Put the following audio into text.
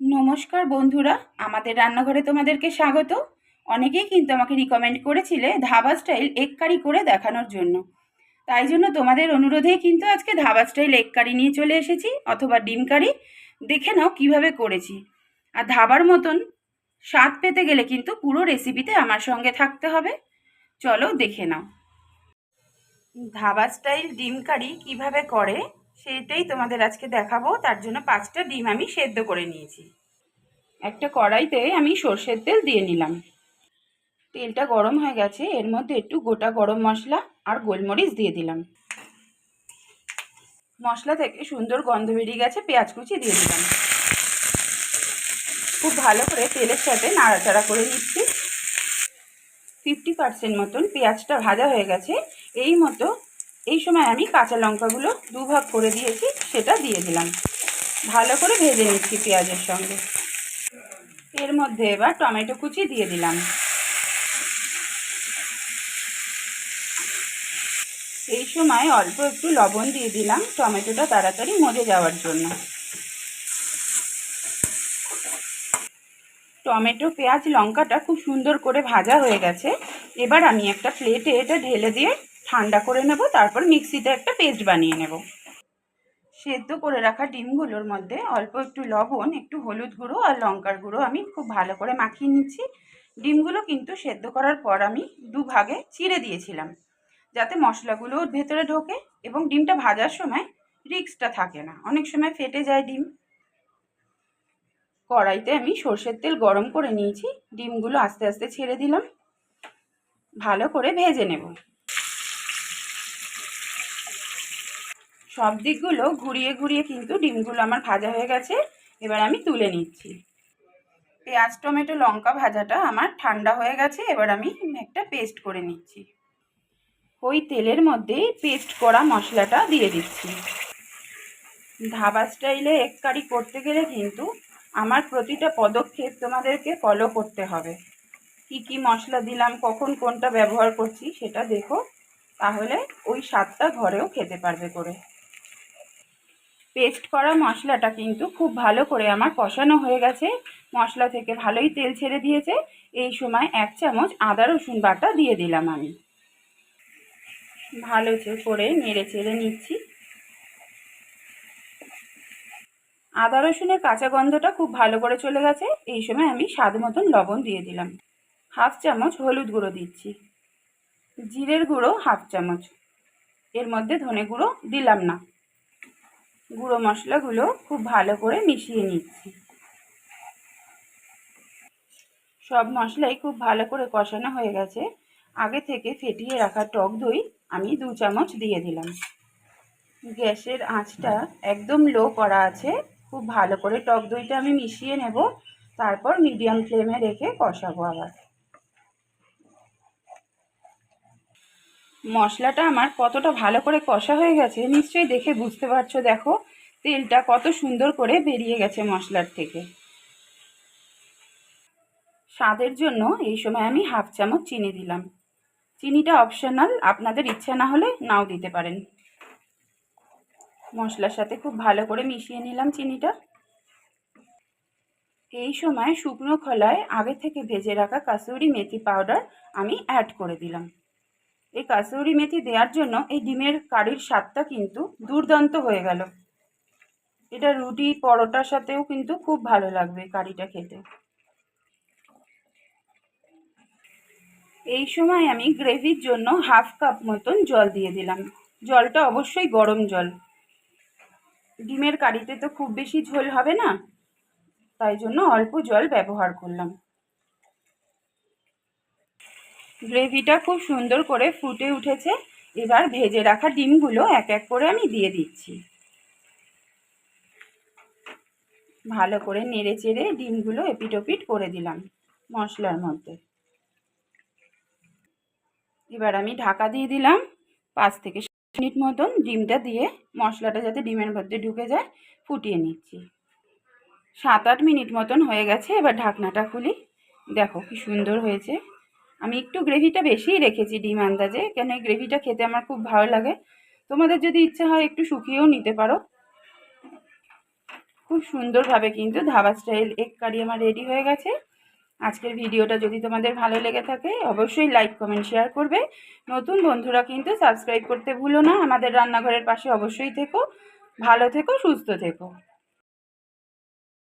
নমস্কার বন্ধুরা, আমাদের রান্নাঘরে তোমাদেরকে স্বাগত। অনেকেই কিন্তু আমাকে রিকমেন্ড করেছিলে ধাবা স্টাইল এগ কারি করে দেখানোর জন্য। তাই জন্য তোমাদের অনুরোধেই কিন্তু আজকে ধাবা স্টাইল এগ কারি নিয়ে চলে এসেছি, অথবা ডিম কারি দেখে নাও কীভাবে করেছি। আর ধাবার মতন স্বাদ পেতে গেলে কিন্তু পুরো রেসিপিতে আমার সঙ্গে থাকতে হবে। চলো দেখে নাও। ধাবা স্টাইল ডিম কারি কীভাবে করে? সেটাই তোমাদের আজকে দেখাবো। তার জন্য পাঁচটা ডিম আমি সেদ্ধ করে নিয়েছি। একটা কড়াইতে আমি সর্ষের তেল দিয়ে নিলাম। তেলটা গরম হয়ে গেছে, এর মধ্যে একটু গোটা গরম মশলা আর গোলমরিচ দিয়ে দিলাম। মশলা থেকে সুন্দর গন্ধ বেরিয়ে গেছে, পেঁয়াজ কুচি দিয়ে দিলাম। খুব ভালো করে তেলের সাথে নাড়াচাড়া করে নিচ্ছি। ফিফটি পার্সেন্ট মতন পেঁয়াজটা ভাজা হয়ে গেছে, এই মতো এই সময় আমি কাঁচা লঙ্কাগুলো দুভাগ করে দিয়েছি, সেটা দিয়ে দিলাম। ভালো করে ভেজে নিচ্ছি পেঁয়াজের সঙ্গে। এর মধ্যে এবার টমেটো কুচি দিয়ে দিলাম। এই সময় অল্প একটু লবণ দিয়ে দিলাম টমেটোটা তাড়াতাড়ি মজে যাওয়ার জন্য। টমেটো, পেঁয়াজ, লঙ্কাটা খুব সুন্দর করে ভাজা হয়ে গেছে। এবার আমি একটা প্লেটে এটা ঢেলে দিয়ে ঠান্ডা করে নেব, তারপর মিক্সিতে একটা পেস্ট বানিয়ে নেব। সেদ্ধ করে রাখা ডিমগুলোর মধ্যে অল্প একটু লবণ, একটু হলুদ গুঁড়ো আর লঙ্কার গুঁড়ো আমি খুব ভালো করে মাখিয়ে নিচ্ছি। ডিমগুলো কিন্তু সেদ্ধ করার পর আমি দুভাগে চিড়ে দিয়েছিলাম, যাতে মশলাগুলো ভেতরে ঢোকে এবং ডিমটা ভাজার সময় রিক্সটা থাকে না। অনেক সময় ফেটে যায় ডিম। কড়াইতে আমি সর্ষের তেল গরম করে নিয়েছি, ডিমগুলো আস্তে আস্তে ছেড়ে দিলাম। ভালো করে ভেজে নেব। সব দিকগুলো ঘুরিয়ে ঘুরিয়ে কিন্তু ডিমগুলো আমার ভাজা হয়ে গেছে। এবার আমি তুলে নিচ্ছি। পেঁয়াজ, টমেটো, লঙ্কা ভাজাটা আমার ঠান্ডা হয়ে গেছে। এবার আমি একটা পেস্ট করে নিচ্ছি। ওই তেলের মধ্যে পেস্ট করা মশলাটা দিয়ে দিচ্ছি। ধাবা স্টাইলে এক কারি করতে গেলে কিন্তু আমার প্রতিটা পদক্ষেপ তোমাদেরকে ফলো করতে হবে। কি কি মশলা দিলাম, কখন কোনটা ব্যবহার করছি সেটা দেখো। তাহলে ওই স্বাদটা ঘরেও খেতে পারবে করে। পেস্ট করা মশলাটা কিন্তু খুব ভালো করে আমার কষানো হয়ে গেছে। মশলা থেকে ভালোই তেল ছেড়ে দিয়েছে। এই সময় এক চামচ আদা রসুন বাটা দিয়ে দিলাম আমি। ভালো করে নেড়ে চেড়ে নিচ্ছি। আদা রসুনের কাঁচা গন্ধটা খুব ভালো করে চলে গেছে। এই সময় আমি স্বাদ মতন লবণ দিয়ে দিলাম। হাফ চামচ হলুদ গুঁড়ো দিচ্ছি। জিরের গুঁড়ো হাফ চামচ। এর মধ্যে ধনে গুঁড়ো দিলাম না। গুঁড়ো মশলাগুলো খুব ভালো করে মিশিয়ে নিচ্ছি। সব মশলাই খুব ভালো করে কষানো হয়ে গেছে। আগে থেকে ফেটিয়ে রাখা টক দই আমি দু চামচ দিয়ে দিলাম। গ্যাসের আঁচটা একদম লো করা আছে। খুব ভালো করে টক দইটা আমি মিশিয়ে নেব। তারপর মিডিয়াম ফ্লেমে রেখে কষাবো আবার। মশলাটা আমার কতটা ভালো করে কষা হয়ে গেছে, নিশ্চয়ই দেখে বুঝতে পারছ। দেখো, তেলটা কত সুন্দর করে বেরিয়ে গেছে মশলার থেকে। স্বাদের জন্য এই সময় আমি হাফ চামচ চিনি দিলাম। চিনিটা অপশনাল আপনাদের ইচ্ছা না হলে নাও দিতে পারেন। মশলার সাথে খুব ভালো করে মিশিয়ে নিলাম চিনিটা। এই সময় শুকনো খোলায় আগে থেকে ভেজে রাখা কাসুরি মেথি পাউডার আমি অ্যাড করে দিলাম। এই কাসুরি মেথি দেওয়ার জন্য এই ডিমের কারির স্বাদটা কিন্তু দুর্দান্ত হয়ে গেল। এটা রুটি, পরোটার সাথেও কিন্তু খুব ভালো লাগবে কারিটা খেতে। এই সময় আমি গ্রেভির জন্য হাফ কাপ মতন জল দিয়ে দিলাম। জলটা অবশ্যই গরম জল। ডিমের কারিতে তো খুব বেশি ঝোল হবে না, তাই জন্য অল্প জল ব্যবহার করলাম। গ্রেভিটা খুব সুন্দর করে ফুটে উঠেছে। এবার ভেজে রাখা ডিমগুলো এক এক করে আমি দিয়ে দিচ্ছি। ভালো করে নেড়ে চেড়ে ডিমগুলো এপিটোপিট করে দিলাম মশলার মধ্যে। এবার আমি ঢাকা দিয়ে দিলাম পাঁচ থেকে মিনিট মতন ডিমটা দিয়ে মশলাটা যাতে ডিমের মধ্যে ঢুকে যায় ফুটিয়ে নিচ্ছি। সাত আট মিনিট মতন হয়ে গেছে, এবার ঢাকনাটা খুলি। দেখো কি সুন্দর হয়েছে। আমি একটু গ্রেভিটা বেশিই রেখেছি ডিম আন্দাজে, কেন এই গ্রেভিটা খেতে আমার খুব ভালো লাগে। তোমাদের যদি ইচ্ছা হয় একটু শুকিয়েও নিতে পারো। খুব সুন্দরভাবে কিন্তু ধাবা স্টাইল এগ কারি আমার রেডি হয়ে গেছে। আজকের ভিডিওটা যদি তোমাদের ভালো লেগে থাকে, অবশ্যই লাইক কমেন্ট শেয়ার করবে। নতুন বন্ধুরা কিন্তু সাবস্ক্রাইব করতে ভুলো না। আমাদের রান্নাঘরের পাশে অবশ্যই থেকো। ভালো থেকো, সুস্থ থেকো।